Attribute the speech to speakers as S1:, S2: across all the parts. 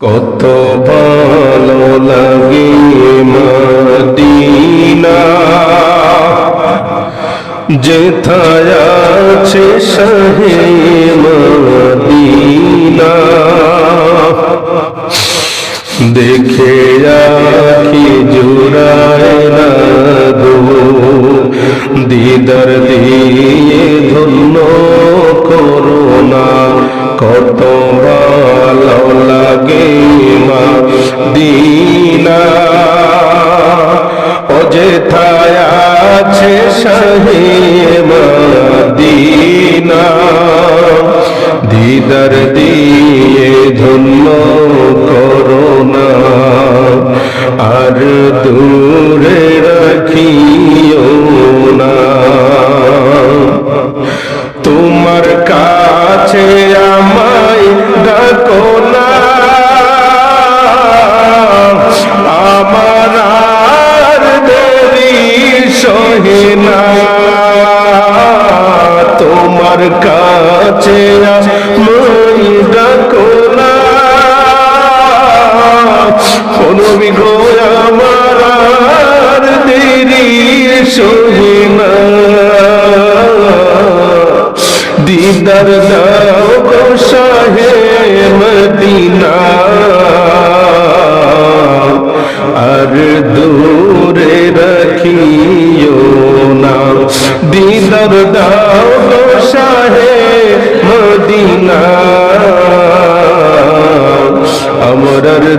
S1: কত ভালো লাগে মদিনা। যেথায় আছে শাহে মদিনা। দেখে আখি জুড়ায় না দিদার দিয়ে ধন্য করোনা কত ভালো লাগে মা দিনা। অযথায় আছে শাহে মদিনা। দিদার দিয়ে ধন্য করোনা। আর দূরে রাখিও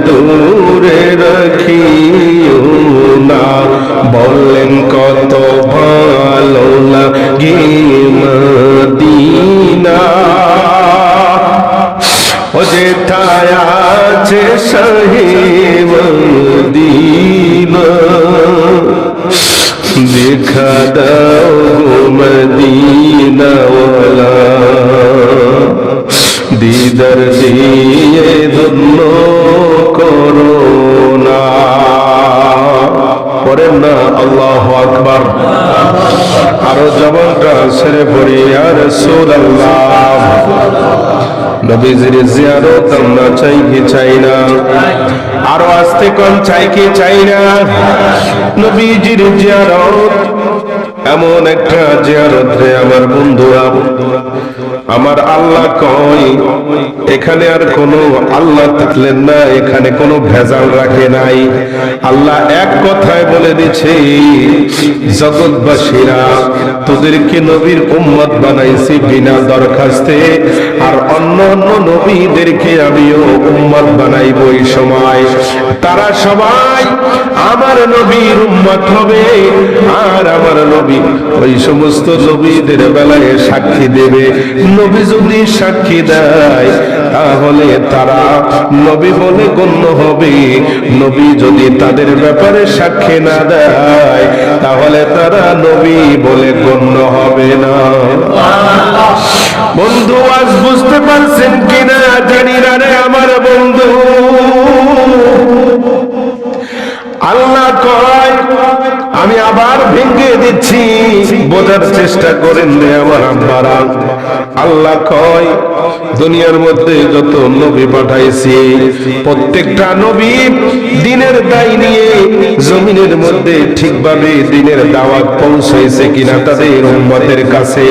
S1: দুয়া আল্লাহ আকবার। আরও জবানটা ছেড়ে পড়ি আর সুল আল্লাহ নবীজির জিয়ারত আমরা চাই কি চাই না? আরও আসতে কম চাই কি চাই না? নবীজির জিয়ারত, এমন একটা জিয়ারত রে আমার বন্ধুরা। আমার আল্লাহ কয় এখানে আর কোনো আল্লাহ থাকলেন না, এখানে কোনো ভেজাল রাখে নাই। আল্লাহ এক কথায় বলে দিছে, জগৎবাসীরা, তোদেরকে নবীর উম্মত বানাইছি বিনা দরখাস্তে, আর অন্য অন্য নবীদেরকে আমিও উম্মত বানাইব এই সময়। তারা সবাই আমার নবীর উম্মত হবে, আর আমার নবী ওই সমস্ত নবীদের বেলায় সাক্ষী দেবে। নবী সাক্ষী দেয়, তাহলে তারা নবী বলে গণ্য হবে। নবী যদি তাদের ব্যাপারে সাক্ষী না দেয়, তাহলে তারা নবী বলে গণ্য হবে না। বন্ধু, আজ বুঝতে পারছেন কিনা? জানি না রে আমার বন্ধু। আল্লাহ কয়, আমি আবার ভেঙে দিচ্ছি। বোঝার চেষ্টা করেন রে আমার আব্বারা। আল্লাহ কয়, দুনিয়ার মধ্যে যত নবী পাঠাইছি, প্রত্যেকটা নবী দিনের দায় নিয়ে জমিনের মধ্যে ঠিকভাবে দিনের দাওয়াত পৌঁছাইছে কিনা তাদের উম্মতের কাছে।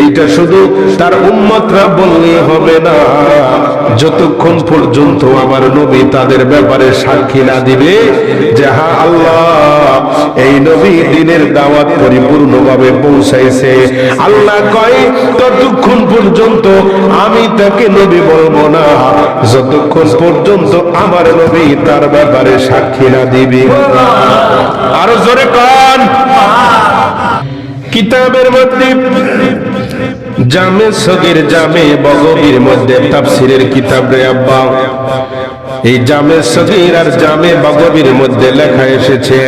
S1: এইটা শুধু তার উম্মতরা বললে হবে না। যতক্ষণ পর্যন্ত আমার নবী তাদের ব্যাপারে সাক্ষী না দিবে, যে হা আল্লাহ, এই নবী দিনের দাওয়াত পরিপূর্ণভাবে পৌঁছাইছে। আল্লাহ কয় ততক্ষণ পর্যন্ত আমি তাকে নবী বলব না, যতক্ষণ পর্যন্ত আমার নবী তার ব্যাপারে সাক্ষী না দিবে। আরও জোরে কন। কিতাবের মধ্যে, জামে সগির জামে বগবির মধ্যে তাফসিরের কিতাব রে আব্বা। এই জামে সগির আর জামে বাগবির মধ্যে লেখা এসেছে,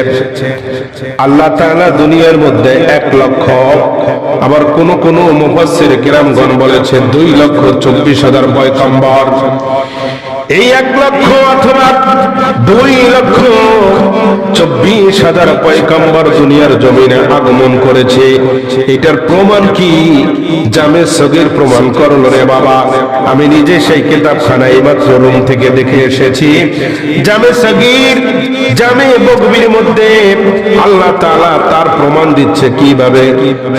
S1: আল্লাহ তাআলা দুনিয়ার মধ্যে এক লক্ষ। আবার কোন কোন মুফাসসির কিরামগণ বলেছে, দুই লক্ষ চব্বিশ হাজার পয়গম্বর। এই এক লক্ষ অথবা দুই লক্ষ চব্বিশ হাজার পয়কম্বর দুনিয়ার জমিনে আগমন করেছে। এটার প্রমাণ কি? জামে সগির প্রমাণ করল রে বাবা। আমি নিজে সেই কিতাবখানা এইমাত্র রুম থেকে দেখে এসেছি। জামে সগির, জামে বকবির মধ্যে আল্লাহ তাআলা তার প্রমাণ দিচ্ছে কীভাবে।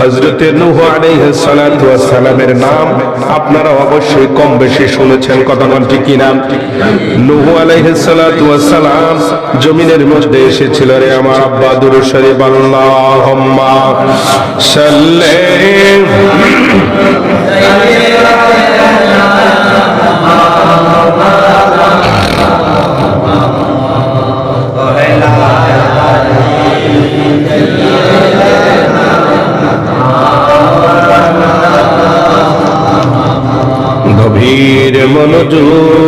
S1: হযরতে নূহ আলাইহিস সালাতু নাম আপনারা অবশ্যই কম বেশি শুনেছেন কথা বলছি কি নাম নূহ আলাইহিস সালাতু ওয়াস সালাম জমিনের মধ্যে এসেছিল রে আমার আব্বা, দুরূদ শরীফ আল্লাহুম্মা সাল্লি। গভীর মনোযোগ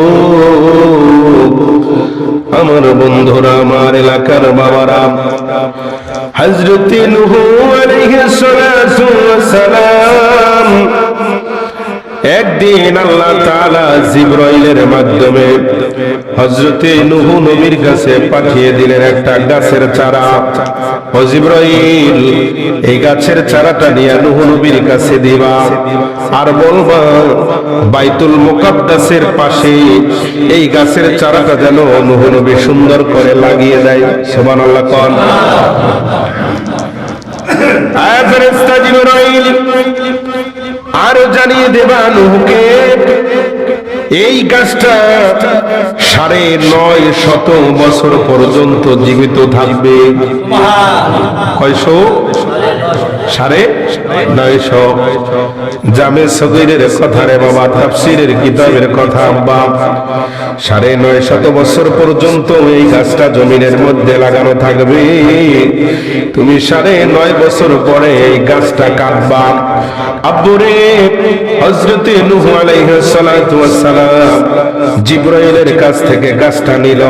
S1: আমার বন্ধুরা আমার এলাকার বাবারা। হজরত নুহু আলাইহিস সালাতু সালাম একদিন আল্লাহ তাআলা জিবরাইলের মাধ্যমে হযরতে নূহ নবীর কাছে পাঠিয়ে দিলেন একটা গাছের চারা। ও জিবরাইল, এই গাছের চারাটা নিয়ে নূহ নবীর কাছে দিবা। আর বলবা, বাইতুল মুকাদ্দাসের পাশে এই গাছের চারাটা যেন নূহ নবী সুন্দর করে লাগিয়ে দেয়। সুবহানাল্লাহ, কোন। আয় ফেরেশতা জিবরাইল আরও জানিয়ে দেবা নুহকে এই গাছটা সাড়ে নয় শত বছর পর্যন্ত জীবিত থাকবে। সাড়ে নয়শো। সগিরের কথা রে বাবা কিতাবের কথা সাড়ে নয় শত বছর পর্যন্ত এই গাছটা জমিনের মধ্যে লাগানো থাকবে। তুমি সাড়ে নয় বছর পরে এই গাছটা কাটবা। আব্বুরে হজরতে জিব্রাইলের কাছ থেকে গাছটা নিল,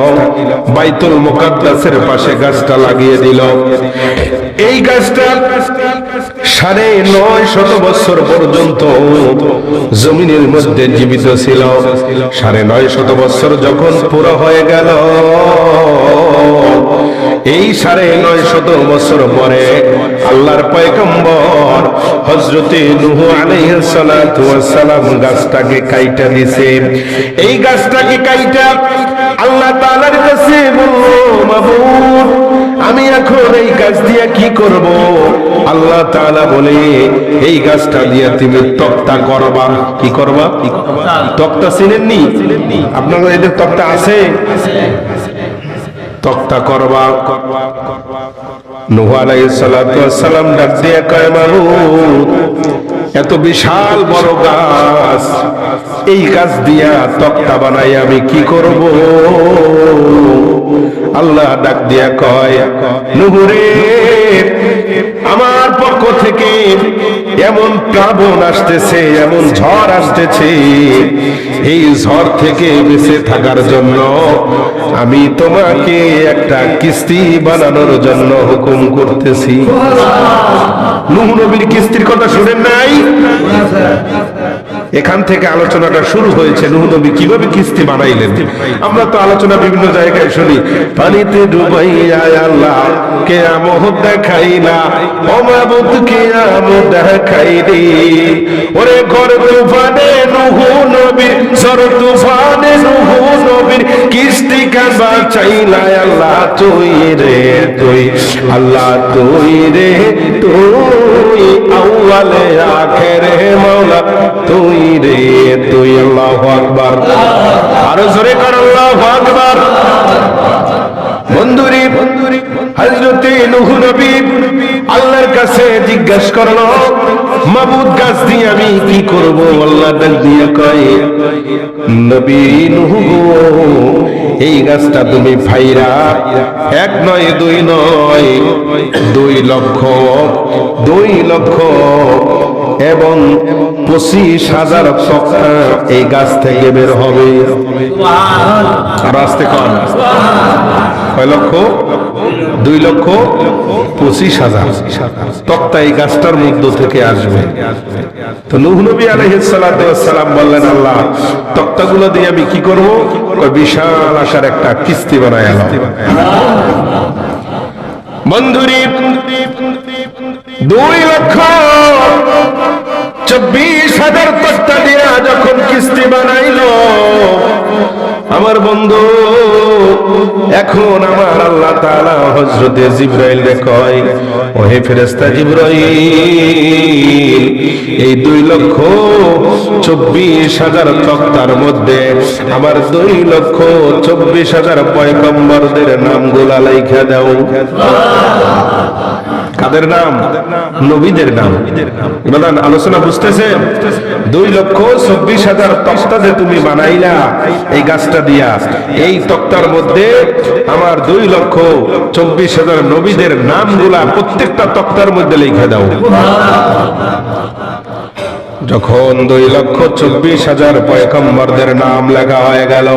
S1: বাইতুল মুকাদ্দাসের পাশে গাছটা লাগিয়ে দিল। এই গাছটা সাড়ে নয় শত বছর পর্যন্ত জমিনের মধ্যে জীবিত ছিল। সাড়ে নয় শত বছর যখন পুরো হয়ে গেল এই সাড়ে নয় শত বছর পরে আল্লাহর পয়গম্বর হজরতে নূহ আলাইহিস সালাতু ওয়াস সালাম গাছটাকে কাইটা দিছে। এই গাছটাকে কাইটা আল্লাহ তালার কাছে বলল মাবুদ আমি এখন এই গাছ দিয়া কি করব? আল্লাহ তাআলা বলে, এই গাছটা দিয়া তুমি তক্তা করবা। কি করবা? তক্তা চিনেননি আপনাদের এদের তক্তা আছে? তক্তা করবা। নূহ সালাতু সালাম ডাক দিয়ে কয় মাবুদ এত বিশাল বড় গাছ, এই গাছ দিয়া তক্তা বানাই আমি কি করব? আল্লাহ ডাক দিয়া কয় নুহুরে আমার পক্ষ থেকে এমন প্লাবন আসতেছে এমন ঝড় আসতেছে। এই ঝড় থেকে বেঁচে থাকার জন্য আমি তোমাকে একটা কিস্তি বানানোর জন্য হুকুম করতেছি। নুহ নবীর কিস্তির কথা শুনেন নাই? এখান থেকে আলোচনাটা শুরু হয়েছে। নুহ নবী কীভাবে কিস্তি বানাইলেন? আমরা তো আলোচনা বিভিন্ন জায়গায় শুনি। পানিতে ডুবাইয়া আল্লাহ কে আমত দেখাইলা। ও মাবুদ কে আমত দেখাইলি। ওরে ঘর তুফানে নুহ নবীর সর তুফানে নুহ নবীর কিস্তি কাবা চাইলা। আল্লাহ, তুই রে, তুই, আল্লাহ, তুই রে, তুই আউয়ালে আখেরে মাওলা, তুই রে তুই আল্লাহু আকবার। আরও জোরে কর আল্লাহু আকবার। বন্ধুরি বন্ধুরি হযরতে নূহ নবী আল্লাহর কাছে জিজ্ঞাসা করল, মাবুদ গাছ দিয়ে আমি কি করব? আল্লাহ ডাক দিয়ে কয়, নবী নূহ এই গাছটা তুমি ফাইরা এক নয়, দুই নয়, দুই লক্ষ দুই লক্ষ এবং পঁচিশ হাজার তক্তা এই গাছ থেকে বের হবে। আর আসতে কন। কয় লক্ষ? দুই লক্ষ পঁচিশ হাজার তক্তা এই গাছটার মধ্য থেকে আসবে। তো নুহ নবী আলহিসাল্লাম বললেন আল্লাহ তক্তাগুলো দিয়ে আমি কি করব? বিশাল আসার একটা কিস্তি বানায় এলাম বন্ধুরি দুই লক্ষ চব্বিশ হাজার তক্তা দিয়া যখন কিস্তি বানাইলো, আমার বন্ধু, এখন আমার আল্লাহ তাআলা হযরতে জিবরাইল রে কয়, ওহে ফেরেস্তা জিবরাইল, এই দুই লক্ষ চব্বিশ হাজার তক্তার মধ্যে আমার দুই লক্ষ চব্বিশ হাজার পয়গম্বরদের নামগুলা লাইখা দাও। কাদের নাম, নবীদের নাম। ইমাদান, আলোচনা বুঝতেছেন? দুই লক্ষ চব্বিশ হাজার তক্তা যে তুমি বানাইলা, এই গাছটা দিয়া, এই তক্তার মধ্যে আমার দুই লক্ষ চব্বিশ হাজার নবীদের নামগুলা প্রত্যেকটা তক্তার মধ্যে লিখে দাও। যখন দুই লক্ষ চব্বিশ হাজার পয়কম্বরদের নাম লেখা হয়ে গেল,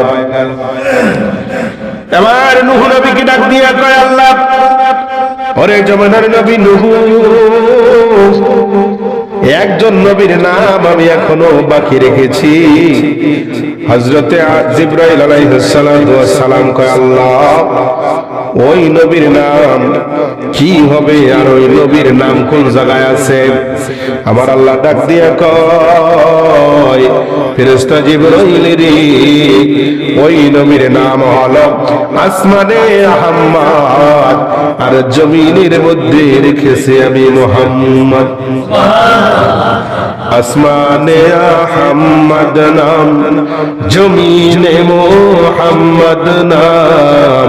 S1: এবার নুহ নবীকে ডাক দিয়ে কয়, আল্লাহ ওরে জমানার নবী নুহু। একজন নবীর নাম আমি এখনও বাকি রেখেছি। হজরতে জিব্রাইল আলাইহিস সালাম কয়, আল্লাহ ওই নবীর নাম। কি হবে আর ওই নবীর নাম কোন জায়গায় আছে? আমার আল্লাহ ডাক দিয়া কয়, ফেরেশতা জিব্রাইল রে, ওই নবীর নাম হলো আসমানে আহম্মদ, আর জমিনের মধ্যে রেখেছি আমি মোহাম্মদ। আসমানে আহম্মদ নাম, জমিনে মোহাম্মদ নাম,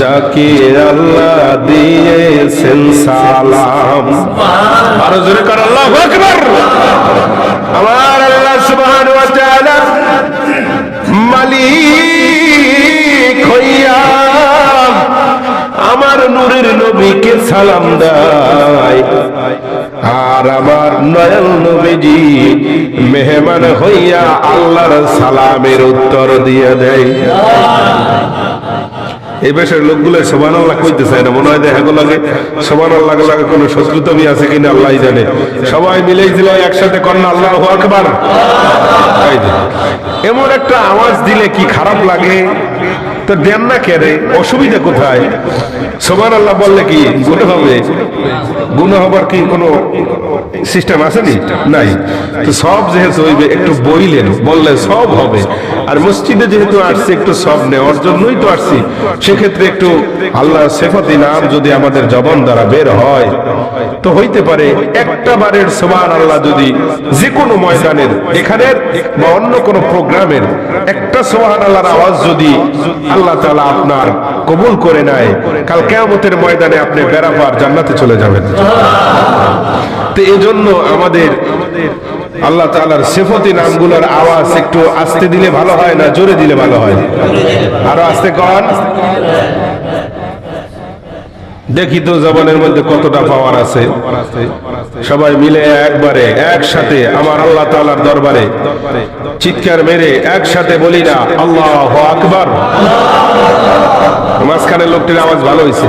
S1: যাকে আল্লাহ দিয়েছেন সালাম। আরও জোরে কর, আল্লাহু আকবার। আমার আল্লাহ সুবহানাহু ওয়া তাআলা মালিক হইয়া আমার নূরের নবীকে সালাম দেয়। আর আমার নয়ন নবীজি মেহমান হইয়া আল্লাহর সালামের উত্তর দিয়ে দেয়। এই বেশের লোকগুলো সমান আল্লাহ কইতে চায় না মনে হয় দেখা লাগে। সমান আল্লাহ লাগে, কোনো শত্রুতমি আছে কিনা আল্লাহ জানে। সবাই মিলেই দিল একসাথে কন্যা আল্লাহ আকবার। এমন একটা আওয়াজ দিলে কি খারাপ লাগে? তো দেন না কেড়ে অসুবিধা কোথায়? সমান আল্লাহ বললে কি গুণ হবে? গুণ হবার কি কোনো সিস্টেম আসেনি নাই। তো সব যেহেতু হইবে, একটু বইলেন, বললে সব হবে। আর মসজিদে যেহেতু আসছে, একটু সব নেওয়ার জন্যই তো আসছি। সেক্ষেত্রে একটু আল্লাহ সেফতি নাম যদি আমাদের জবন দ্বারা বের হয়, তো হইতে পারে একটা বারের সমান আল্লাহ যদি যে কোনো ময়দানের, এখানের বা অন্য কোনো প্রোগ্রামের একটা সোহান আল্লাহর আওয়াজ যদি আল্লাহ তালা আপনার কবুল করে নেয়। কাল কেয়ামতের ময়দানে আপনি বেড়াবার জান্নাতে চলে যাবেন। তো এই জন্য আমাদের আল্লাহ তালার সেফতি নামগুলোর আওয়াজ একটু আস্তে দিলে ভালো হয় না জোরে দিলে ভালো হয়? আরও আস্তে কন। দেখি তো জবানের মধ্যে কতটা পাওয়ার আছে। সবাই মিলে একবারে, একসাথে আমার আল্লাহ তাআলার দরবারে চিৎকার মেরে একসাথে বলি না, আল্লাহ আকবার। মাঝখানের লোকটির আওয়াজ ভালো হয়েছে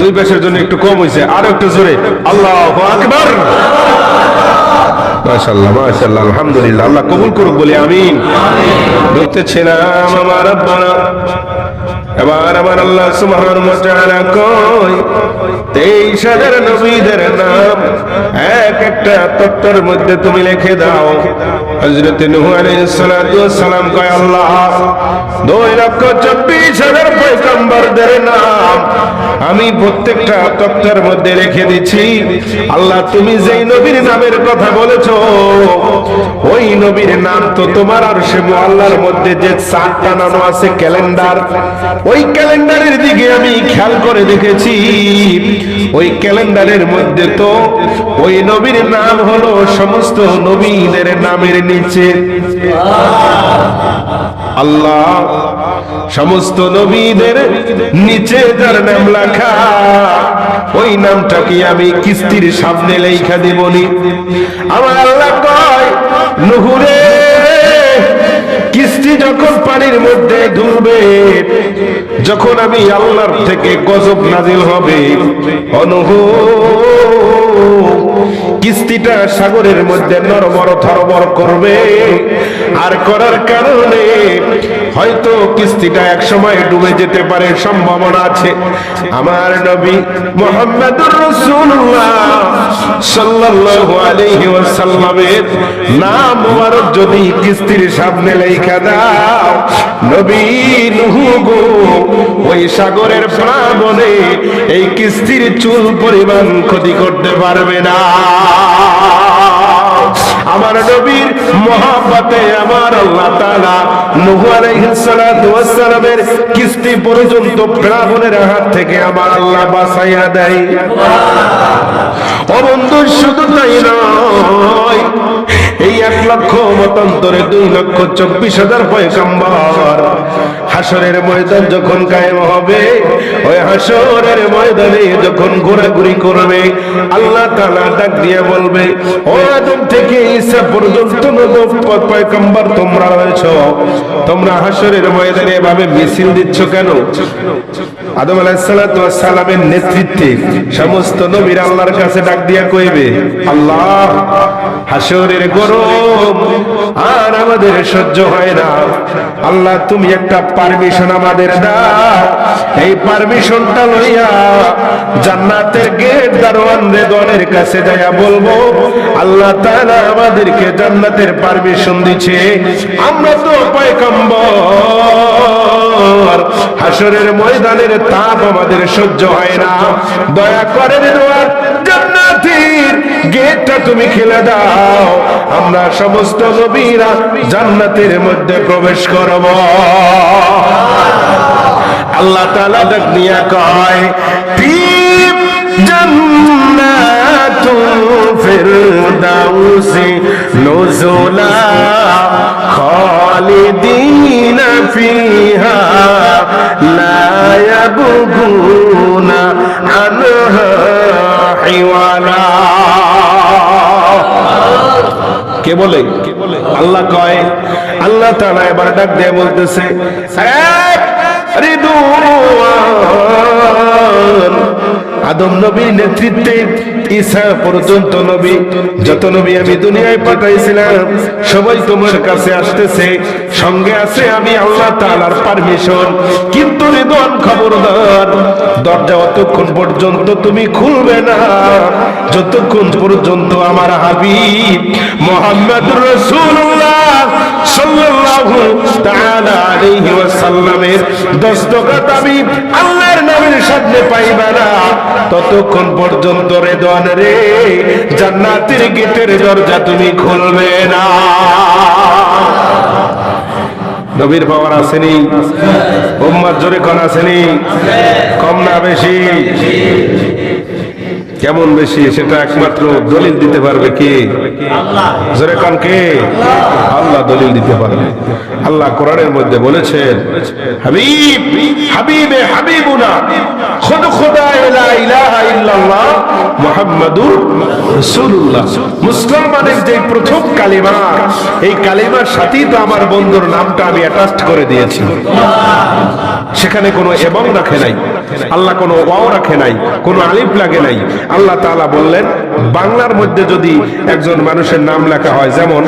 S1: দুই পেশের জন্য একটু কম হয়েছে আরও একটু জোরে, আল্লাহ আকবার। মাশাআল্লাহ মাশাআল্লাহ, আলহামদুলিল্লাহ, আল্লাহ কবুল করুক, বলি আমিন। ঢুকতেছিলাম আমার আব্বারা। এবার আমার আল্লাহ তাআলা কয় তেইশ হাজার নবীদের নাম এক একটা তত্ত্বের মধ্যে তুমি লিখে দাও। আলাইহিস সালাতু সালাম কয়, আল্লাহ লক্ষ চব্বিশ হাজার পয়গম্বরদের নাম আমি প্রত্যেকটা তত্ত্বের মধ্যে রেখে দিচ্ছি। আল্লাহ, তুমি যেই নবীর নামের কথা বলেছ, ওই নবীর নাম তো তোমার আর সে আল্লাহর মধ্যে যে চাঁদ টানানো আছে, ক্যালেন্ডার ওই ক্যালেন্ডারের দিকে আমি খেয়াল করে দেখেছি। ওই ক্যালেন্ডারের মধ্যে তো ওই নবীর নাম হলো সমস্ত নবীদের নামের নিচে। আল্লাহ সমস্ত নবীদের নিচে যার নাম লেখা, ওই নামটা কি আমি কিস্তির সামনে লেখা দেবনি। আমার আল্লাহ কয়, নুহুরে কিস্তি যখন পানির মধ্যে ডুবে যখন আমি আল্লাহর থেকে গজব নাজিল হবে অনুভব কিস্তিটা সাগরের মধ্যে নরবর থরবর করবে। আর করার কারণে হয়তো কিস্তিটা এক সময় ডুবে যেতে পারে, সম্ভাবনা আছে। আমার নবী মোহাম্মদুর রাসূলুল্লাহ সাল্লাল্লাহু আলাইহি ওয়াসাল্লামের নাম মোবারক যদি কিস্তির সামনে লেখা দাও, নবী নুহু গো ওই সাগরের প্লাবনে এই কিস্তির চুল পরিমাণ ক্ষতি করতে পারবে না। আমার নবীর মহাব্বতে আমার আল্লাহ তাআলা নূহ আলাইহিস সালাতু ওয়াস সালামের কিস্তি পর্যন্ত প্লাবনের হাত থেকে আমার আল্লাহ বাঁচাইয়া দেয়। ও বন্ধু, শুধু তাই নয়, এই এক লক্ষ মতান্তরে দুই লক্ষ চব্বিশ হাজার পয়গাম্বর হাসরের ময়দান যখন কায়েম হবে, ওই হাসরের ময়দানে যখন ঘোরাঘুরি করবে, আল্লাহ তাআলা ডাক দিয়ে বলবে, ও আদম থেকে ঈসা পর্যন্ত পয়গাম্বর তোমরা রয়েছো। তোমরা হাসরের ময়দানে এভাবে মিছিল দিচ্ছ কেন? আদম আলাইহিসসালাতু সালামের নেতৃত্বে সমস্ত নবীর আল্লাহর কাছে ডাক দিয়া কইবে, আল্লাহ, হাসরের গরম আর আমাদের সহ্য হয় না। আল্লাহ, তুমি একটা পারমিশন আমাদের দাও। এই পারমিশনটা লইয়া জান্নাতের গেট দারোয়ান রেদওয়ানের কাছে যাইয়া বলব, আল্লাহ তাআলা আমাদেরকে জান্নাতের পারমিশন দিচ্ছে আমরা তো পয়গম্বর। হাসরের ময়দানের তাপ আমাদের সহ্য হয় না। দয়া করে রেদওয়ান গেটটা তুমি খেলে দাও। আমরা সমস্ত নবীরা জান্নাতের মধ্যে প্রবেশ করব। আল্লাহ তাআলা ডাক দিয়া কয় ফিম জান্নাতু ফিরদাউসি নুজুলা খালিদিনা ফিহা লা ইয়াবগুনা আনহা হিওয়ালা কে বলে? আল্লাহ কয় আল্লাহ তারা এবার ডাক দিয়ে বলতেছে রিদুয়ান আদম নবীর নেতৃত্বে ঈসা পর্যন্ত নবী, যত নবী আমি দুনিয়ায় পাঠাইছিলাম, সবাই তোমার কাছে আসতেছে, সঙ্গে আছে আমি আল্লাহ তাআলার পারমিশন কিন্তু রিদওয়ান খবরদার, দরজা অতক্ষণ পর্যন্ত তুমি খুলবে না। যতক্ষণ পর্যন্ত আমার হাবিব মোহাম্মদুর রাসূলুল্লাহ আমি আল্লাহর না। ততক্ষণ পর্যন্ত রে রেদওয়ান রে, জান্নাতের গেটের দরজা তুমি খুলবে না। নবীর পাওয়ার আসেনি উম্মার জোরে কন আসেনি কম না বেশি? কেমন বেশি সেটা একমাত্র দলিল দিতে পারবে কে? জোরে কন কে? আল্লাহ দলিল দিতে পারবে। আল্লাহ কোরআনের মধ্যে বলেছেন হাবিব হাবিবে হাবিবুনা খুদ খুদা লা ইলাহা ইল্লাল্লাহ মুহাম্মাদুর রাসূলুল্লাহ। মুসলমানের যে প্রথম কালিমা এই কালিমার সাথেই তো আমার বন্ধুর নামটা আমি অ্যাটাচড করে দিয়েছি। সেখানে কোনো এবং রাখে নাই। আল্লাহ কোনো ওয়াও রাখে নাই, কোনো আলিফ লাগে নাই। আল্লাহ তাআলা বললেন, বাংলার মধ্যে যদি একজন মানুষের নাম লেখা হয়, যেমন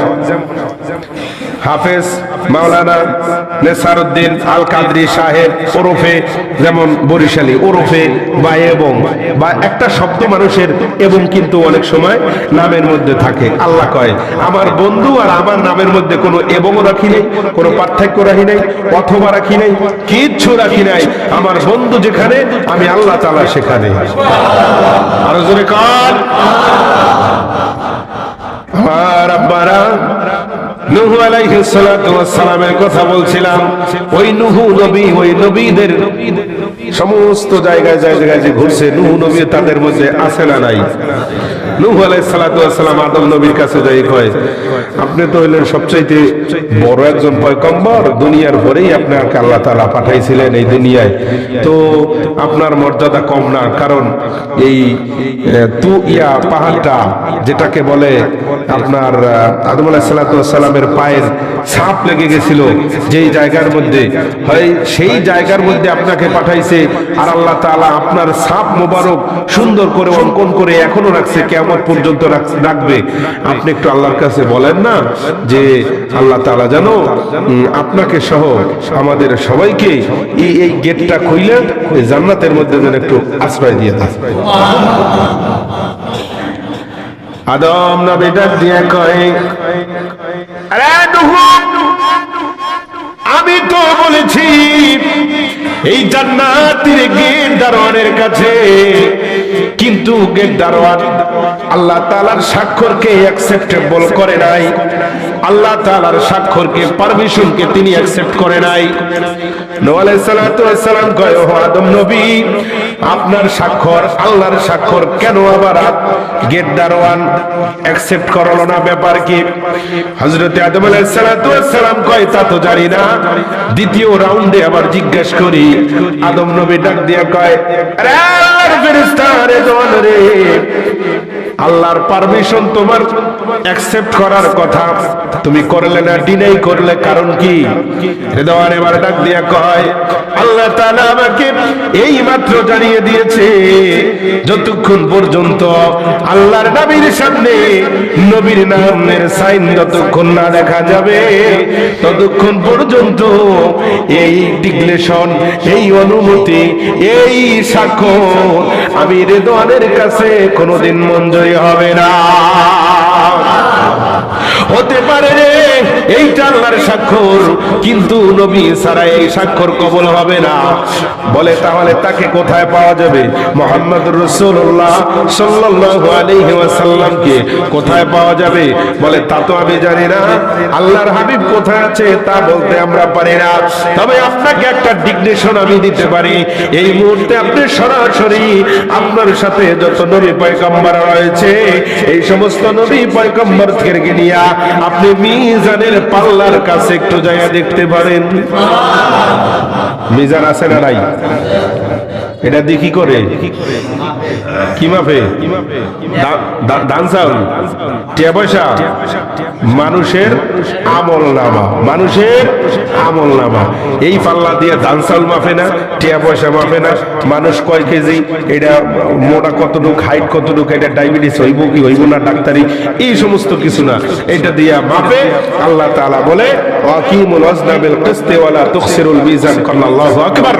S1: হাফেজ মাওলানা নেসারউদ্দিন আল কাদরি সাহেব ওরফে যেমন বরিশালী, ওরফে বা এবং বা একটা শব্দ মানুষের এবং কিন্তু অনেক সময় নামের মধ্যে থাকে। আল্লাহ কয়, আমার বন্ধু আর আমার নামের মধ্যে কোনো এবংও রাখি নেই, কোনো পার্থক্য রাখি নাই, অথবা রাখি নাই, কিচ্ছু রাখি নাই। আমার বন্ধু যেখানে, আমি আল্লাহ তালা সেখানে। আরও জোরে কর আমার আব্বারা নুহু আলাইহিস সালাতু ওয়াস সালামের কথা বলছিলাম, ওই নুহু নবী, ওই নবীদের সমস্ত জায়গায় জায়গায় যে ঘুরছে, নূহ নবী তাদের মধ্যে আছে না নাই? নূহ আলাইহিস সালাতু ওয়াস সালাম আদম নবীর কাছে যাই কয়, আপনি তো হইলেন সবচাইতে বড় একজন পয়গম্বর, দুনিয়ার ভরেই আপনাকে আল্লাহ তাআলা পাঠাইছিলেন এই দুনিয়ায়। তো আপনার মর্যাদা কম না, কারণ এই তু ইয়া পাহাড়টা, যেটাকে বলে আপনার আদম আলাইহিস সালাতু ওয়াস সালামের পায়ের ছাপ লেগে গেছিল, যেই জায়গার মধ্যে। হয় সেই জায়গার মধ্যে আপনাকে পাঠাইছে, আর আল্লাহ তাআলা আপনার ছাপ মোবারক সুন্দর করে অঙ্কন করে এখনও রাখছে কেমন পর্যন্ত রাখবে। আপনি একটু আল্লাহর কাছে বলেন না যে, আল্লাহ তাআলা জানো আপনাকে সহ আমাদের সবাইকে এই গেটটা খুইলে জান্নাতের মধ্যে যেন একটু আশ্রয় দিয়ে দেয় আদম নবী ডাক দিয়ে কয় আমি তো বলেছি, এই জান্নাতের গেট দারোয়ানের কাছে। কিন্তু গেট দারোয়ান আল্লাহ তালার স্বাক্ষরকে অ্যাকসেপ্টেবল করে নাই। আল্লাহ তাআলার স্বাক্ষরকে, পারমিশনকে তিনি অ্যাকসেপ্ট করে নাই। নূহ আলাইহিস আদম নবী, আপনার স্বাক্ষর, আল্লাহর স্বাক্ষর কেন আবার গেট দারোয়ান অ্যাকসেপ্ট করল না ব্যাপার কি হযরতে আদম আলাইহিস সালাতু ওয়াস সালাম কয়, তা তো জানি না। দ্বিতীয় রাউন্ডে আবার জিজ্ঞেস করি। আদম নবী ডাক দিয়া কয়, আরে আল্লাহর ফেরেশতা রে জওয়ান রে। আল্লাহর পারমিশন তোমার অ্যাকসেপ্ট করার কথা। তুমি করলে না, ডিনাই করলে কারণ কি? রেদওয়ান এবার ডাক দিয়া কয়, আল্লাহ তাআলা আমাকে এই মাত্র জানিয়ে দিয়েছে, যতক্ষণ পর্যন্ত আল্লাহর নবীর সামনে নবীর নামের সাইন যতক্ষণ না দেখা যাবে, ততক্ষণ পর্যন্ত এই ডিক্লেশন, এই অনুমতি, এই সাক্ষ্য আমি রেদওয়ানের কাছে কোনোদিন মঞ্জুরি হবে না। হতে পারে রে এইটা আল্লাহর স্বাক্ষর, কিন্তু নবী ছাড়া এই স্বাক্ষর কবল হবে না। বলে তাহলে তাকে কোথায় পাওয়া যাবে? মোহাম্মদ রসুল্লাহ সাল্লাল্লাহু আলাইহি ওয়াসাল্লামকে কোথায় পাওয়া যাবে? বলে, তা তো আমি জানি না। আল্লাহর হাবিব কোথায় আছে তা বলতে আমরা পারি না। তবে আপনাকে একটা ডিগনেশন আমি দিতে পারি। এই মুহূর্তে আপনি সরাসরি আপনার সাথে যত নবী পয়গম্বর রয়েছে, এই সমস্ত নবী পয়গম্বর থেকে নিয়ে আপনি মিজানের পাল্লার কাছে একটু জায়গা দেখতে পারেন। মিজান আছে না নাই? এটা দিয়ে কি করে। কি মাপে? দান চাউল টিয়া পয়সা। মানুষের আমল নামা, মানুষের আমল নামা। এই পাল্লা দিয়ে ধান চাউল মাপে না, টিয়া পয়সা মাপে না মানুষ কয় কেজি? এটা মোটা কতটুক হাইট কতটুক, এটা ডায়াবেটিস হইব কি হইব না, ডাক্তারি? এই সমস্ত কিছু না। এটা দিয়া মাপে আল্লাহ তাআলা বলে মিজান আকবার।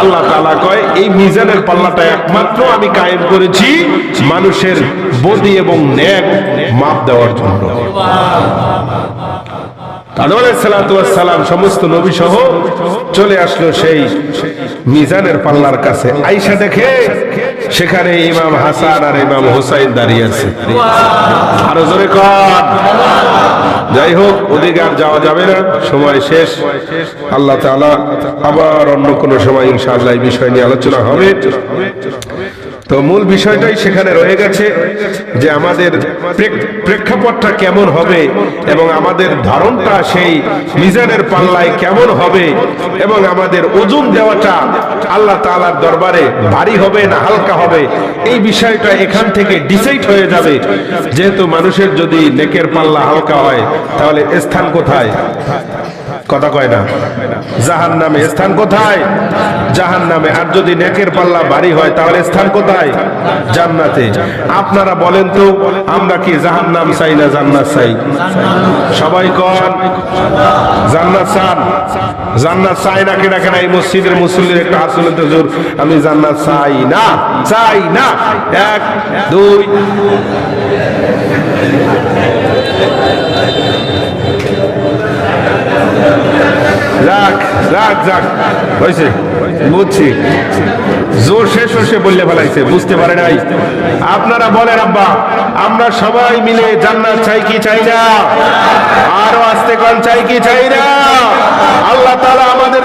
S1: আল্লাহ কয়, এই মিজানের পাল্লাটা একমাত্র আমি কায়েম করেছি মানুষের বদি এবং ন্যাক মাপ দেওয়ার জন্য। আদম সালাম সমস্ত নবী সহ চলে আসলো সেই মিজানের পাল্লার কাছে। আইসা দেখে সেখানে ইমাম হাসান আর ইমাম হুসাইন দাঁড়িয়ে আছে। আরও জোরে কর। যাই হোক আর যাওয়া যাবে না। সময় শেষ। আল্লাহ তাআলা আবার অন্য কোনো সময় ইনশাআল্লাহ এই বিষয় নিয়ে আলোচনা হবে। তো মূল বিষয়টাই সেখানে রয়ে গেছে যে আমাদের প্রেক্ষাপটটা কেমন হবে এবং আমাদের ধারণটা সেই মিজানের পাল্লায় কেমন হবে এবং আমাদের ওজন দেওয়াটা আল্লাহ তাআলার দরবারে ভারী হবে না হালকা হবে, এই বিষয়টা এখান থেকে ডিসাইড হয়ে যাবে। যেহেতু মানুষের যদি নেকের পাল্লা হালকা হয়, তাহলে স্থান কোথায়? কথা কয় না? জাহান নামে স্থান কোথায়? জাহান নামে আর যদি নেকের পাল্লা ভারী হয়, তাহলে স্থান কোথায়? জান্নাতে। আপনারা বলেন তো, আমরা কি জাহান নাম চাই না জান্নাত চাই? সবাই কন, জান্নাত চান? জান্নাত চাই না কেনা কেনা? এই মসজিদের মুসল্লির একটু হাত তুলে তো জোর, আমি জান্নাত চাই না চাই না। এক, দুই। যাক যাক যাক হয়েছে? বুঝছি। জোর শেষ হয়েছে বললে ফেলাইছে, বুঝতে পারে নাই। আপনারা বলেন, আব্বা, আমরা সবাই মিলে জান্নাত চাই কি চাই না? আরও আসতে কন, চাই কি চাই না? আল্লাহ তালা আমাদের